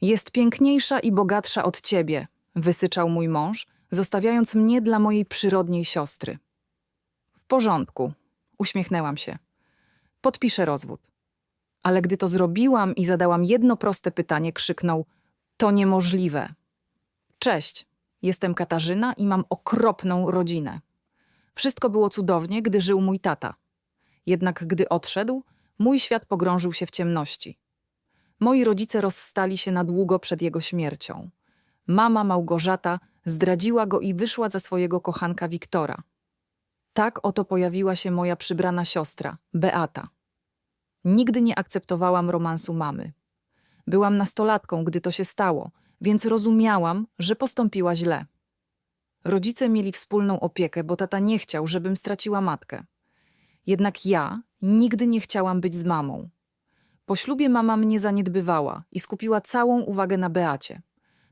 Jest piękniejsza i bogatsza od ciebie, wysyczał mój mąż, zostawiając mnie dla mojej przyrodniej siostry. W porządku, uśmiechnęłam się. Podpiszę rozwód. Ale gdy to zrobiłam i zadałam jedno proste pytanie, krzyknął: To niemożliwe. Cześć, jestem Katarzyna i mam okropną rodzinę. Wszystko było cudownie, gdy żył mój tata. Jednak gdy odszedł, mój świat pogrążył się w ciemności. Moi rodzice rozstali się na długo przed jego śmiercią. Mama Małgorzata zdradziła go i wyszła za swojego kochanka Wiktora. Tak oto pojawiła się moja przybrana siostra, Beata. Nigdy nie akceptowałam romansu mamy. Byłam nastolatką, gdy to się stało, więc rozumiałam, że postąpiła źle. Rodzice mieli wspólną opiekę, bo tata nie chciał, żebym straciła matkę. Jednak ja nigdy nie chciałam być z mamą. Po ślubie mama mnie zaniedbywała i skupiła całą uwagę na Beacie.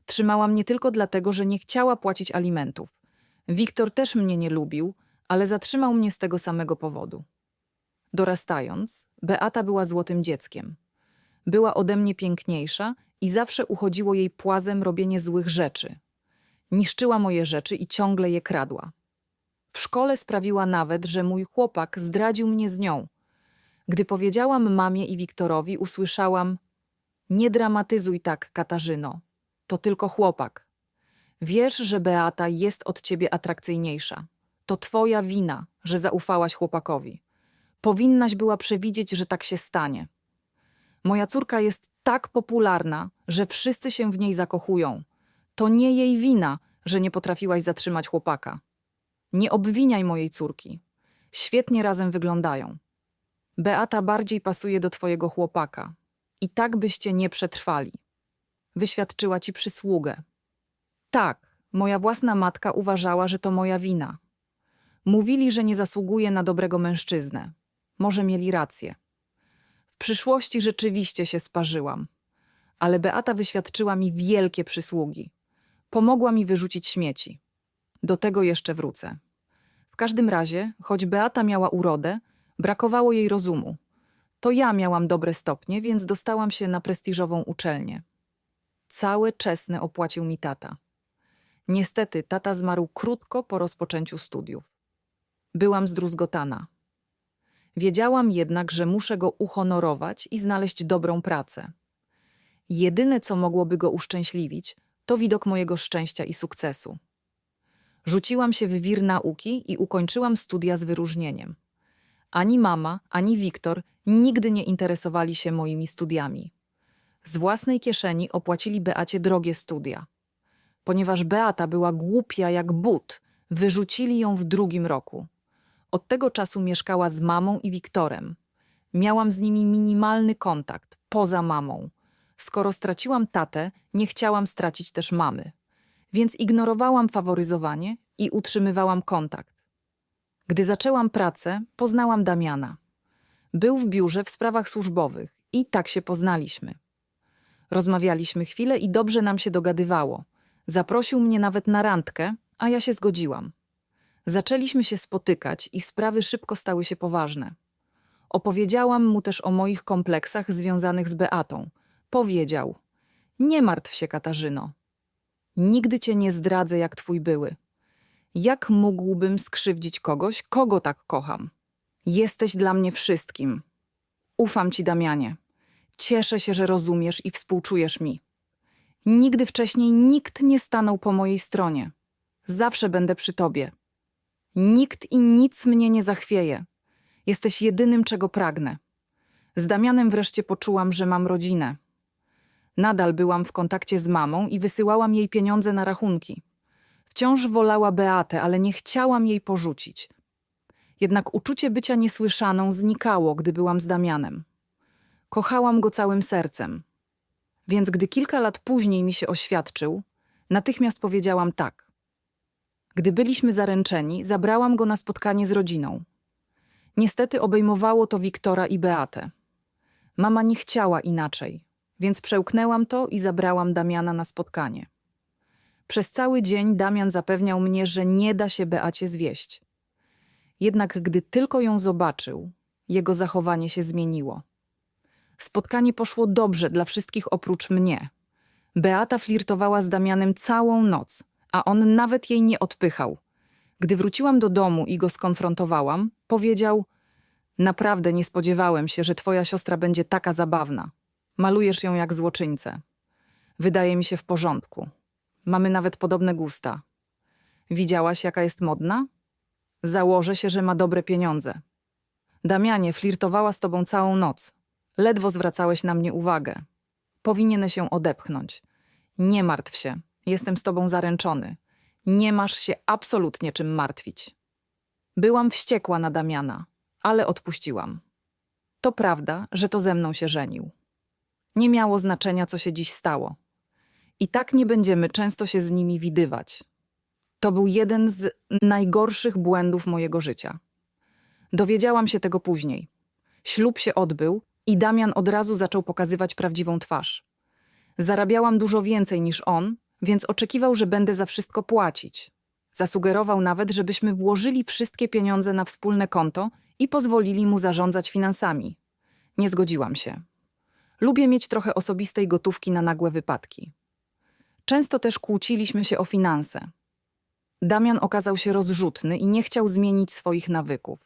Trzymała mnie tylko dlatego, że nie chciała płacić alimentów. Wiktor też mnie nie lubił, ale zatrzymał mnie z tego samego powodu. Dorastając, Beata była złotym dzieckiem. Była ode mnie piękniejsza i zawsze uchodziło jej płazem robienie złych rzeczy. Niszczyła moje rzeczy i ciągle je kradła. W szkole sprawiła nawet, że mój chłopak zdradził mnie z nią. Gdy powiedziałam mamie i Wiktorowi, usłyszałam: Nie dramatyzuj tak, Katarzyno. To tylko chłopak. Wiesz, że Beata jest od ciebie atrakcyjniejsza. To twoja wina, że zaufałaś chłopakowi. Powinnaś była przewidzieć, że tak się stanie. Moja córka jest tak popularna, że wszyscy się w niej zakochują. To nie jej wina, że nie potrafiłaś zatrzymać chłopaka. Nie obwiniaj mojej córki. Świetnie razem wyglądają. Beata bardziej pasuje do twojego chłopaka. I tak byście nie przetrwali. Wyświadczyła ci przysługę. Tak, moja własna matka uważała, że to moja wina. Mówili, że nie zasługuję na dobrego mężczyznę. Może mieli rację. W przyszłości rzeczywiście się sparzyłam. Ale Beata wyświadczyła mi wielkie przysługi. Pomogła mi wyrzucić śmieci. Do tego jeszcze wrócę. W każdym razie, choć Beata miała urodę, brakowało jej rozumu. To ja miałam dobre stopnie, więc dostałam się na prestiżową uczelnię. Całe czesne opłacił mi tata. Niestety, tata zmarł krótko po rozpoczęciu studiów. Byłam zdruzgotana. Wiedziałam jednak, że muszę go uhonorować i znaleźć dobrą pracę. Jedyne, co mogłoby go uszczęśliwić, to widok mojego szczęścia i sukcesu. Rzuciłam się w wir nauki i ukończyłam studia z wyróżnieniem. Ani mama, ani Wiktor nigdy nie interesowali się moimi studiami. Z własnej kieszeni opłacili Beacie drogie studia. Ponieważ Beata była głupia jak but, wyrzucili ją w drugim roku. Od tego czasu mieszkała z mamą i Wiktorem. Miałam z nimi minimalny kontakt, poza mamą. Skoro straciłam tatę, nie chciałam stracić też mamy. Więc ignorowałam faworyzowanie i utrzymywałam kontakt. Gdy zaczęłam pracę, poznałam Damiana. Był w biurze w sprawach służbowych i tak się poznaliśmy. Rozmawialiśmy chwilę i dobrze nam się dogadywało. Zaprosił mnie nawet na randkę, a ja się zgodziłam. Zaczęliśmy się spotykać i sprawy szybko stały się poważne. Opowiedziałam mu też o moich kompleksach związanych z Beatą. Powiedział: Nie martw się, Katarzyno. Nigdy cię nie zdradzę jak twój były. Jak mógłbym skrzywdzić kogoś, kogo tak kocham? Jesteś dla mnie wszystkim. Ufam ci, Damianie. Cieszę się, że rozumiesz i współczujesz mi. Nigdy wcześniej nikt nie stanął po mojej stronie. Zawsze będę przy tobie. Nikt i nic mnie nie zachwieje. Jesteś jedynym, czego pragnę. Z Damianem wreszcie poczułam, że mam rodzinę. Nadal byłam w kontakcie z mamą i wysyłałam jej pieniądze na rachunki. Wciąż wolała Beatę, ale nie chciałam jej porzucić. Jednak uczucie bycia niesłyszaną znikało, gdy byłam z Damianem. Kochałam go całym sercem. Więc gdy kilka lat później mi się oświadczył, natychmiast powiedziałam tak. Gdy byliśmy zaręczeni, zabrałam go na spotkanie z rodziną. Niestety obejmowało to Wiktora i Beatę. Mama nie chciała inaczej, więc przełknęłam to i zabrałam Damiana na spotkanie. Przez cały dzień Damian zapewniał mnie, że nie da się Beacie zwieść. Jednak gdy tylko ją zobaczył, jego zachowanie się zmieniło. Spotkanie poszło dobrze dla wszystkich oprócz mnie. Beata flirtowała z Damianem całą noc, a on nawet jej nie odpychał. Gdy wróciłam do domu i go skonfrontowałam, powiedział: Naprawdę nie spodziewałem się, że twoja siostra będzie taka zabawna. Malujesz ją jak złoczyńcę. Wydaje mi się w porządku. Mamy nawet podobne gusta. Widziałaś, jaka jest modna? Założę się, że ma dobre pieniądze. Damianie flirtowała z tobą całą noc. Ledwo zwracałeś na mnie uwagę. Powinieneś się odepchnąć. Nie martw się, jestem z tobą zaręczony. Nie masz się absolutnie czym martwić. Byłam wściekła na Damiana, ale odpuściłam. To prawda, że to ze mną się żenił. Nie miało znaczenia, co się dziś stało. I tak nie będziemy często się z nimi widywać. To był jeden z najgorszych błędów mojego życia. Dowiedziałam się tego później. Ślub się odbył i Damian od razu zaczął pokazywać prawdziwą twarz. Zarabiałam dużo więcej niż on, więc oczekiwał, że będę za wszystko płacić. Zasugerował nawet, żebyśmy włożyli wszystkie pieniądze na wspólne konto i pozwolili mu zarządzać finansami. Nie zgodziłam się. Lubię mieć trochę osobistej gotówki na nagłe wypadki. Często też kłóciliśmy się o finanse. Damian okazał się rozrzutny i nie chciał zmienić swoich nawyków.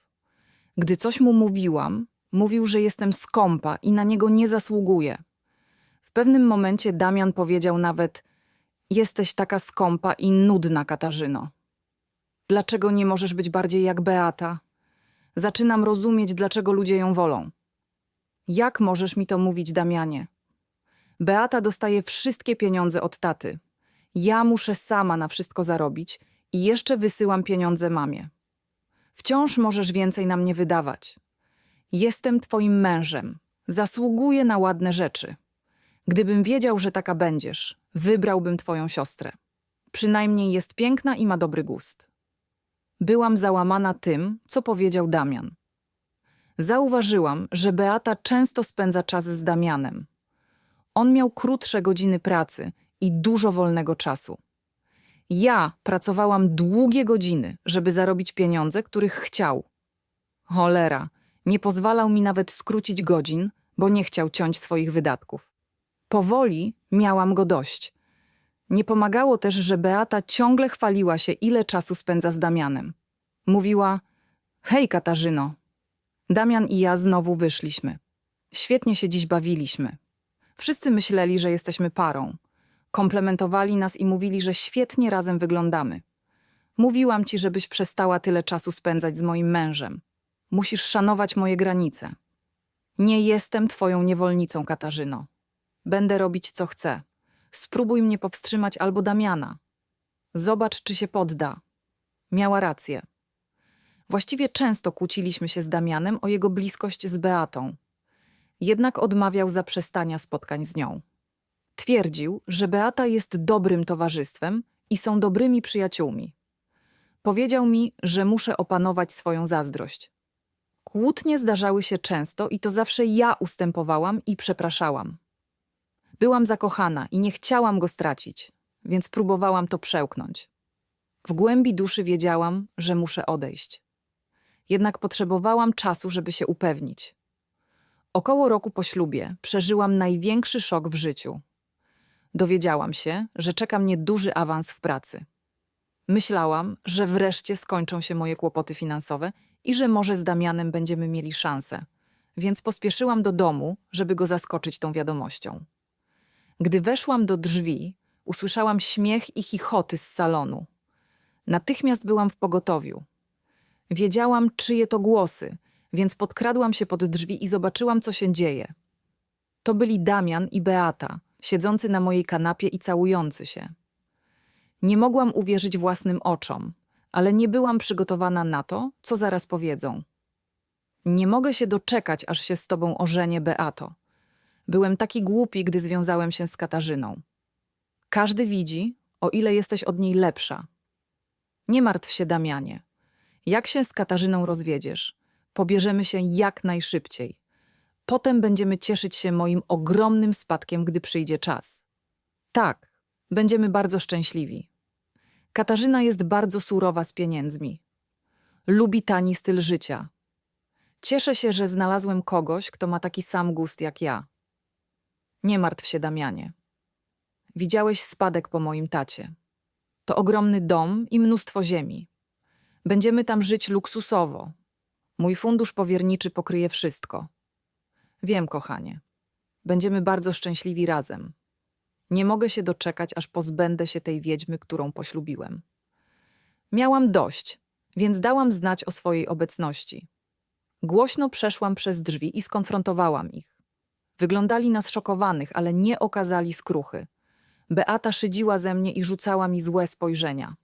Gdy coś mu mówiłam, mówił, że jestem skąpa i na niego nie zasługuję. W pewnym momencie Damian powiedział nawet: Jesteś taka skąpa i nudna, Katarzyno. Dlaczego nie możesz być bardziej jak Beata? Zaczynam rozumieć, dlaczego ludzie ją wolą. Jak możesz mi to mówić, Damianie? Beata dostaje wszystkie pieniądze od taty. Ja muszę sama na wszystko zarobić i jeszcze wysyłam pieniądze mamie. Wciąż możesz więcej na mnie wydawać. Jestem twoim mężem. Zasługuję na ładne rzeczy. Gdybym wiedział, że taka będziesz, wybrałbym twoją siostrę. Przynajmniej jest piękna i ma dobry gust. Byłam załamana tym, co powiedział Damian. Zauważyłam, że Beata często spędza czas z Damianem. On miał krótsze godziny pracy i dużo wolnego czasu. Ja pracowałam długie godziny, żeby zarobić pieniądze, których chciał. Cholera, nie pozwalał mi nawet skrócić godzin, bo nie chciał ciąć swoich wydatków. Powoli miałam go dość. Nie pomagało też, że Beata ciągle chwaliła się, ile czasu spędza z Damianem. Mówiła: Hej, Katarzyno. Damian i ja znowu wyszliśmy. Świetnie się dziś bawiliśmy. Wszyscy myśleli, że jesteśmy parą. Komplementowali nas i mówili, że świetnie razem wyglądamy. Mówiłam ci, żebyś przestała tyle czasu spędzać z moim mężem. Musisz szanować moje granice. Nie jestem twoją niewolnicą, Katarzyno. Będę robić, co chcę. Spróbuj mnie powstrzymać albo Damiana. Zobacz, czy się podda. Miała rację. Właściwie często kłóciliśmy się z Damianem o jego bliskość z Beatą. Jednak odmawiał zaprzestania spotkań z nią. Twierdził, że Beata jest dobrym towarzystwem i są dobrymi przyjaciółmi. Powiedział mi, że muszę opanować swoją zazdrość. Kłótnie zdarzały się często i to zawsze ja ustępowałam i przepraszałam. Byłam zakochana i nie chciałam go stracić, więc próbowałam to przełknąć. W głębi duszy wiedziałam, że muszę odejść. Jednak potrzebowałam czasu, żeby się upewnić. Około roku po ślubie przeżyłam największy szok w życiu. Dowiedziałam się, że czeka mnie duży awans w pracy. Myślałam, że wreszcie skończą się moje kłopoty finansowe i że może z Damianem będziemy mieli szansę, więc pospieszyłam do domu, żeby go zaskoczyć tą wiadomością. Gdy weszłam do drzwi, usłyszałam śmiech i chichoty z salonu. Natychmiast byłam w pogotowiu. Wiedziałam, czyje to głosy, więc podkradłam się pod drzwi i zobaczyłam, co się dzieje. To byli Damian i Beata, siedzący na mojej kanapie i całujący się. Nie mogłam uwierzyć własnym oczom, ale nie byłam przygotowana na to, co zaraz powiedzą. Nie mogę się doczekać, aż się z tobą ożenię, Beato. Byłem taki głupi, gdy związałem się z Katarzyną. Każdy widzi, o ile jesteś od niej lepsza. Nie martw się, Damianie. Jak się z Katarzyną rozwiedziesz, pobierzemy się jak najszybciej. Potem będziemy cieszyć się moim ogromnym spadkiem, gdy przyjdzie czas. Tak, będziemy bardzo szczęśliwi. Katarzyna jest bardzo surowa z pieniędzmi. Lubi tani styl życia. Cieszę się, że znalazłem kogoś, kto ma taki sam gust jak ja. Nie martw się, Damianie. Widziałeś spadek po moim tacie. To ogromny dom i mnóstwo ziemi. Będziemy tam żyć luksusowo. Mój fundusz powierniczy pokryje wszystko. Wiem, kochanie. Będziemy bardzo szczęśliwi razem. Nie mogę się doczekać, aż pozbędę się tej wiedźmy, którą poślubiłem. Miałam dość, więc dałam znać o swojej obecności. Głośno przeszłam przez drzwi i skonfrontowałam ich. Wyglądali na zszokowanych, ale nie okazali skruchy. Beata szydziła ze mnie i rzucała mi złe spojrzenia.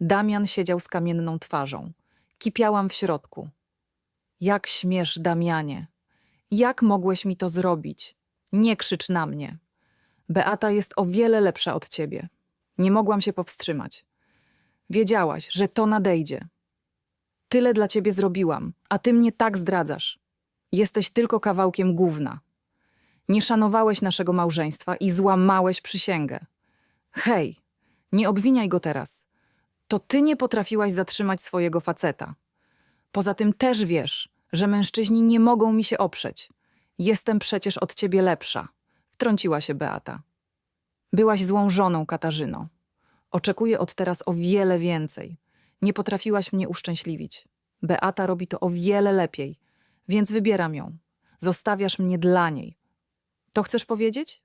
Damian siedział z kamienną twarzą. Kipiałam w środku. Jak śmiesz, Damianie? Jak mogłeś mi to zrobić? Nie krzycz na mnie. Beata jest o wiele lepsza od ciebie. Nie mogłam się powstrzymać. Wiedziałaś, że to nadejdzie. Tyle dla ciebie zrobiłam, a ty mnie tak zdradzasz. Jesteś tylko kawałkiem gówna. Nie szanowałeś naszego małżeństwa i złamałeś przysięgę. Hej, nie obwiniaj go teraz. To ty nie potrafiłaś zatrzymać swojego faceta. Poza tym też wiesz, że mężczyźni nie mogą mi się oprzeć. Jestem przecież od ciebie lepsza, wtrąciła się Beata. Byłaś złą żoną, Katarzyno. Oczekuję od teraz o wiele więcej. Nie potrafiłaś mnie uszczęśliwić. Beata robi to o wiele lepiej, więc wybieram ją. Zostawiasz mnie dla niej. To chcesz powiedzieć?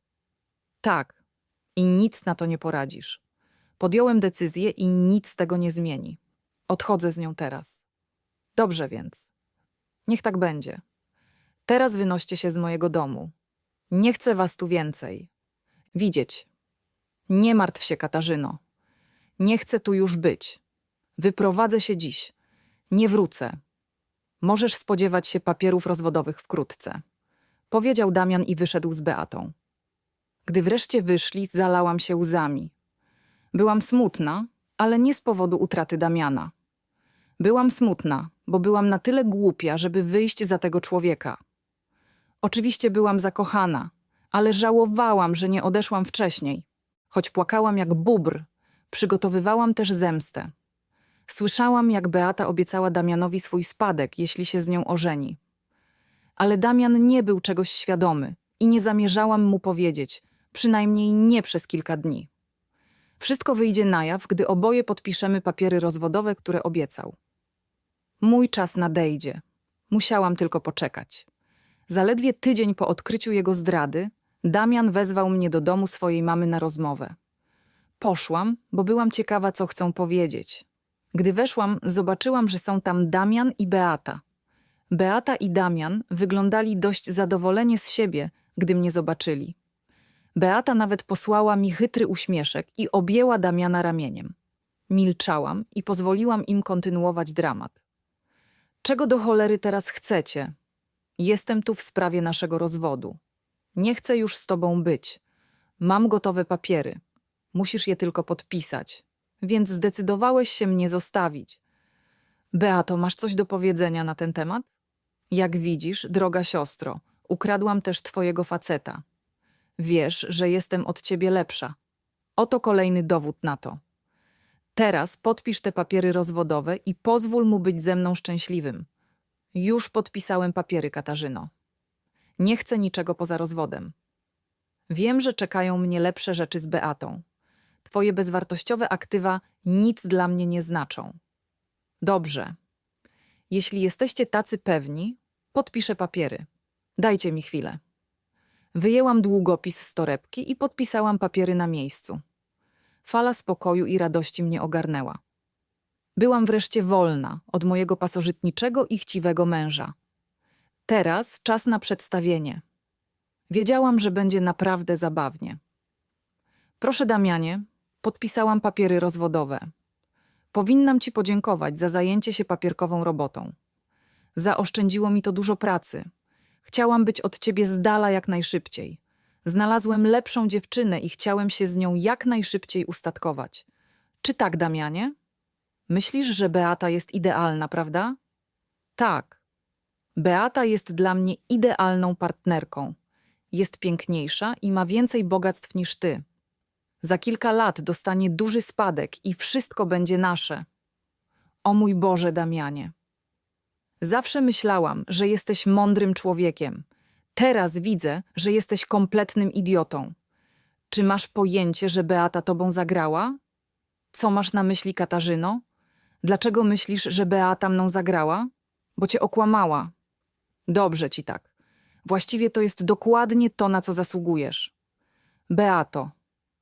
Tak. I nic na to nie poradzisz. Podjąłem decyzję i nic tego nie zmieni. Odchodzę z nią teraz. Dobrze więc. Niech tak będzie. Teraz wynoście się z mojego domu. Nie chcę was tu więcej. Widzieć. Nie martw się, Katarzyno. Nie chcę tu już być. Wyprowadzę się dziś. Nie wrócę. Możesz spodziewać się papierów rozwodowych wkrótce. Powiedział Damian i wyszedł z Beatą. Gdy wreszcie wyszli, zalałam się łzami. Byłam smutna, ale nie z powodu utraty Damiana. Byłam smutna, bo byłam na tyle głupia, żeby wyjść za tego człowieka. Oczywiście byłam zakochana, ale żałowałam, że nie odeszłam wcześniej. Choć płakałam jak bubr, przygotowywałam też zemstę. Słyszałam, jak Beata obiecała Damianowi swój spadek, jeśli się z nią ożeni. Ale Damian nie był czegoś świadomy i nie zamierzałam mu powiedzieć, przynajmniej nie przez kilka dni. Wszystko wyjdzie na jaw, gdy oboje podpiszemy papiery rozwodowe, które obiecał. Mój czas nadejdzie. Musiałam tylko poczekać. Zaledwie tydzień po odkryciu jego zdrady, Damian wezwał mnie do domu swojej mamy na rozmowę. Poszłam, bo byłam ciekawa, co chcą powiedzieć. Gdy weszłam, zobaczyłam, że są tam Damian i Beata. Beata i Damian wyglądali dość zadowolenie z siebie, gdy mnie zobaczyli. Beata nawet posłała mi chytry uśmieszek i objęła Damiana ramieniem. Milczałam i pozwoliłam im kontynuować dramat. Czego do cholery teraz chcecie? Jestem tu w sprawie naszego rozwodu. Nie chcę już z tobą być. Mam gotowe papiery. Musisz je tylko podpisać. Więc zdecydowałeś się mnie zostawić. Beato, masz coś do powiedzenia na ten temat? Jak widzisz, droga siostro, ukradłam też twojego faceta. Wiesz, że jestem od ciebie lepsza. Oto kolejny dowód na to. Teraz podpisz te papiery rozwodowe i pozwól mu być ze mną szczęśliwym. Już podpisałem papiery, Katarzyno. Nie chcę niczego poza rozwodem. Wiem, że czekają mnie lepsze rzeczy z Beatą. Twoje bezwartościowe aktywa nic dla mnie nie znaczą. Dobrze. Jeśli jesteście tacy pewni, podpiszę papiery. Dajcie mi chwilę. Wyjęłam długopis z torebki i podpisałam papiery na miejscu. Fala spokoju i radości mnie ogarnęła. Byłam wreszcie wolna od mojego pasożytniczego i chciwego męża. Teraz czas na przedstawienie. Wiedziałam, że będzie naprawdę zabawnie. Proszę, Damianie, podpisałam papiery rozwodowe. Powinnam ci podziękować za zajęcie się papierkową robotą. Zaoszczędziło mi to dużo pracy. Chciałam być od ciebie z dala jak najszybciej. Znalazłem lepszą dziewczynę i chciałem się z nią jak najszybciej ustatkować. Czy tak, Damianie? Myślisz, że Beata jest idealna, prawda? Tak. Beata jest dla mnie idealną partnerką. Jest piękniejsza i ma więcej bogactw niż ty. Za kilka lat dostanie duży spadek i wszystko będzie nasze. O mój Boże, Damianie. Zawsze myślałam, że jesteś mądrym człowiekiem. Teraz widzę, że jesteś kompletnym idiotą. Czy masz pojęcie, że Beata tobą zagrała? Co masz na myśli, Katarzyno? Dlaczego myślisz, że Beata mną zagrała? Bo cię okłamała. Dobrze ci tak. Właściwie to jest dokładnie to, na co zasługujesz. Beato,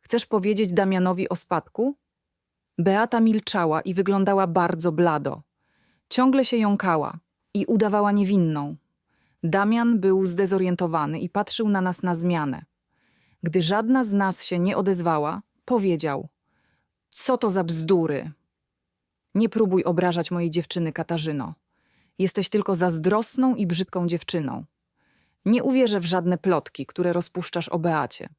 chcesz powiedzieć Damianowi o spadku? Beata milczała i wyglądała bardzo blado. Ciągle się jąkała i udawała niewinną. Damian był zdezorientowany i patrzył na nas na zmianę. Gdy żadna z nas się nie odezwała, powiedział: Co to za bzdury? Nie próbuj obrażać mojej dziewczyny, Katarzyno. Jesteś tylko zazdrosną i brzydką dziewczyną. Nie uwierzę w żadne plotki, które rozpuszczasz o Beacie.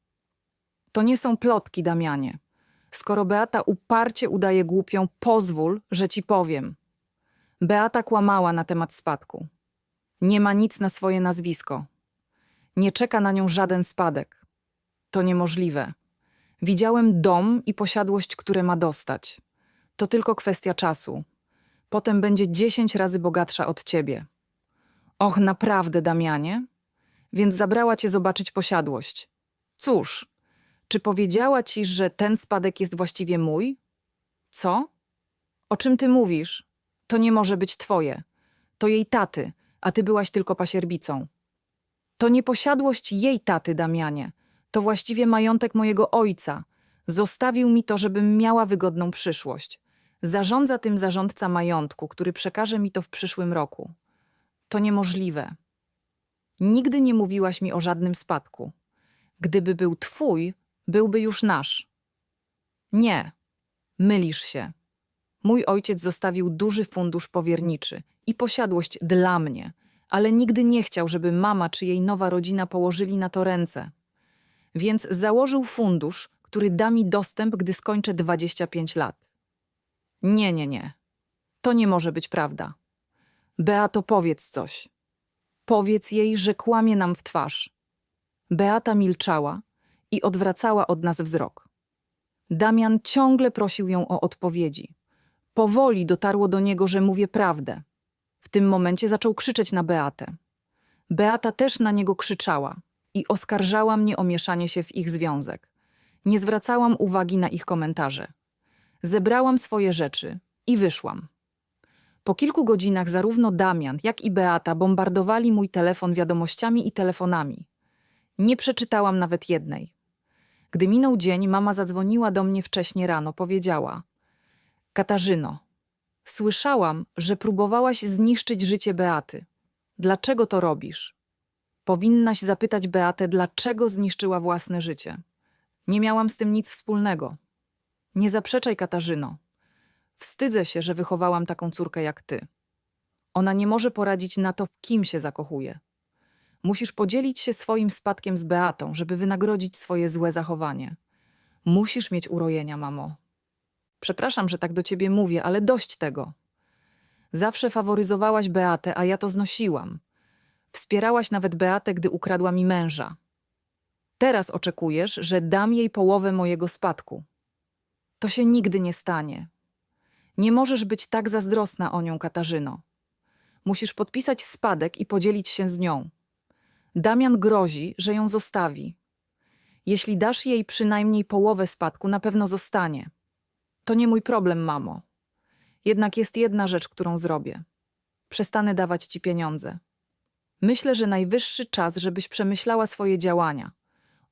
To nie są plotki, Damianie. Skoro Beata uparcie udaje głupią, pozwól, że ci powiem. Beata kłamała na temat spadku. Nie ma nic na swoje nazwisko. Nie czeka na nią żaden spadek. To niemożliwe. Widziałem dom i posiadłość, które ma dostać. To tylko kwestia czasu. Potem będzie dziesięć razy bogatsza od ciebie. Och, naprawdę, Damianie? Więc zabrała cię zobaczyć posiadłość. Cóż, czy powiedziała ci, że ten spadek jest właściwie mój? Co? O czym ty mówisz? To nie może być twoje. To jej taty, a ty byłaś tylko pasierbicą. To nie posiadłość jej taty, Damianie. To właściwie majątek mojego ojca. Zostawił mi to, żebym miała wygodną przyszłość. Zarządza tym zarządca majątku, który przekaże mi to w przyszłym roku. To niemożliwe. Nigdy nie mówiłaś mi o żadnym spadku. Gdyby był twój, byłby już nasz. Nie, mylisz się. Mój ojciec zostawił duży fundusz powierniczy i posiadłość dla mnie, ale nigdy nie chciał, żeby mama czy jej nowa rodzina położyli na to ręce. Więc założył fundusz, który da mi dostęp, gdy skończę 25 lat. Nie, nie, nie. To nie może być prawda. Beato, powiedz coś. Powiedz jej, że kłamie nam w twarz. Beata milczała i odwracała od nas wzrok. Damian ciągle prosił ją o odpowiedzi. Powoli dotarło do niego, że mówię prawdę. W tym momencie zaczął krzyczeć na Beatę. Beata też na niego krzyczała i oskarżała mnie o mieszanie się w ich związek. Nie zwracałam uwagi na ich komentarze. Zebrałam swoje rzeczy i wyszłam. Po kilku godzinach zarówno Damian, jak i Beata bombardowali mój telefon wiadomościami i telefonami. Nie przeczytałam nawet jednej. Gdy minął dzień, mama zadzwoniła do mnie wcześnie rano, powiedziała: Katarzyno, słyszałam, że próbowałaś zniszczyć życie Beaty. Dlaczego to robisz? Powinnaś zapytać Beatę, dlaczego zniszczyła własne życie. Nie miałam z tym nic wspólnego. Nie zaprzeczaj, Katarzyno. Wstydzę się, że wychowałam taką córkę jak ty. Ona nie może poradzić na to, w kim się zakochuje. Musisz podzielić się swoim spadkiem z Beatą, żeby wynagrodzić swoje złe zachowanie. Musisz mieć urojenia, mamo. Przepraszam, że tak do ciebie mówię, ale dość tego. Zawsze faworyzowałaś Beatę, a ja to znosiłam. Wspierałaś nawet Beatę, gdy ukradła mi męża. Teraz oczekujesz, że dam jej połowę mojego spadku. To się nigdy nie stanie. Nie możesz być tak zazdrosna o nią, Katarzyno. Musisz podpisać spadek i podzielić się z nią. Damian grozi, że ją zostawi. Jeśli dasz jej przynajmniej połowę spadku, na pewno zostanie. To nie mój problem, mamo. Jednak jest jedna rzecz, którą zrobię. Przestanę dawać ci pieniądze. Myślę, że najwyższy czas, żebyś przemyślała swoje działania.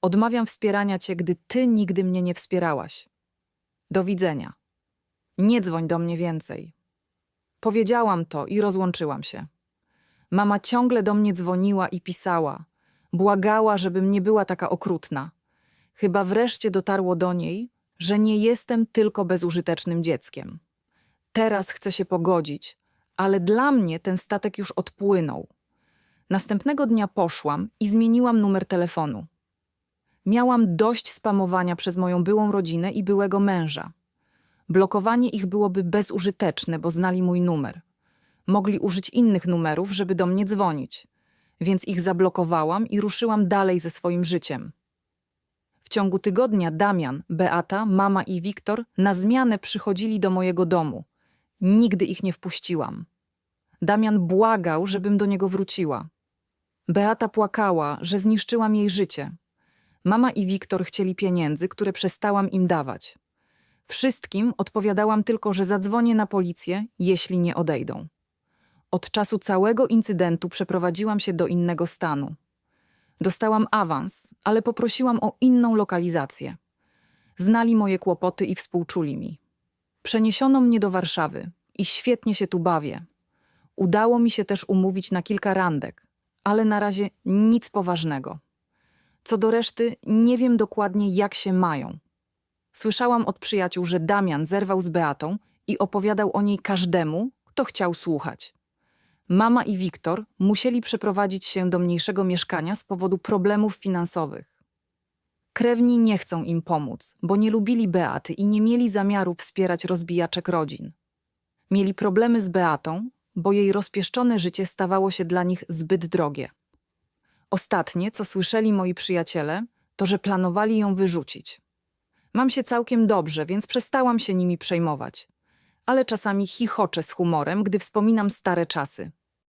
Odmawiam wspierania cię, gdy ty nigdy mnie nie wspierałaś. Do widzenia. Nie dzwoń do mnie więcej. Powiedziałam to i rozłączyłam się. Mama ciągle do mnie dzwoniła i pisała. Błagała, żebym nie była taka okrutna. Chyba wreszcie dotarło do niej, że nie jestem tylko bezużytecznym dzieckiem. Teraz chcę się pogodzić, ale dla mnie ten statek już odpłynął. Następnego dnia poszłam i zmieniłam numer telefonu. Miałam dość spamowania przez moją byłą rodzinę i byłego męża. Blokowanie ich byłoby bezużyteczne, bo znali mój numer. Mogli użyć innych numerów, żeby do mnie dzwonić, więc ich zablokowałam i ruszyłam dalej ze swoim życiem. W ciągu tygodnia Damian, Beata, mama i Wiktor na zmianę przychodzili do mojego domu. Nigdy ich nie wpuściłam. Damian błagał, żebym do niego wróciła. Beata płakała, że zniszczyłam jej życie. Mama i Wiktor chcieli pieniędzy, które przestałam im dawać. Wszystkim odpowiadałam tylko, że zadzwonię na policję, jeśli nie odejdą. Od czasu całego incydentu przeprowadziłam się do innego stanu. Dostałam awans, ale poprosiłam o inną lokalizację. Znali moje kłopoty i współczuli mi. Przeniesiono mnie do Warszawy i świetnie się tu bawię. Udało mi się też umówić na kilka randek, ale na razie nic poważnego. Co do reszty, nie wiem dokładnie, jak się mają. Słyszałam od przyjaciół, że Damian zerwał z Beatą i opowiadał o niej każdemu, kto chciał słuchać. Mama i Wiktor musieli przeprowadzić się do mniejszego mieszkania z powodu problemów finansowych. Krewni nie chcą im pomóc, bo nie lubili Beaty i nie mieli zamiaru wspierać rozbijaczek rodzin. Mieli problemy z Beatą, bo jej rozpieszczone życie stawało się dla nich zbyt drogie. Ostatnie, co słyszeli moi przyjaciele, to że planowali ją wyrzucić. Mam się całkiem dobrze, więc przestałam się nimi przejmować. Ale czasami chichoczę z humorem, gdy wspominam stare czasy.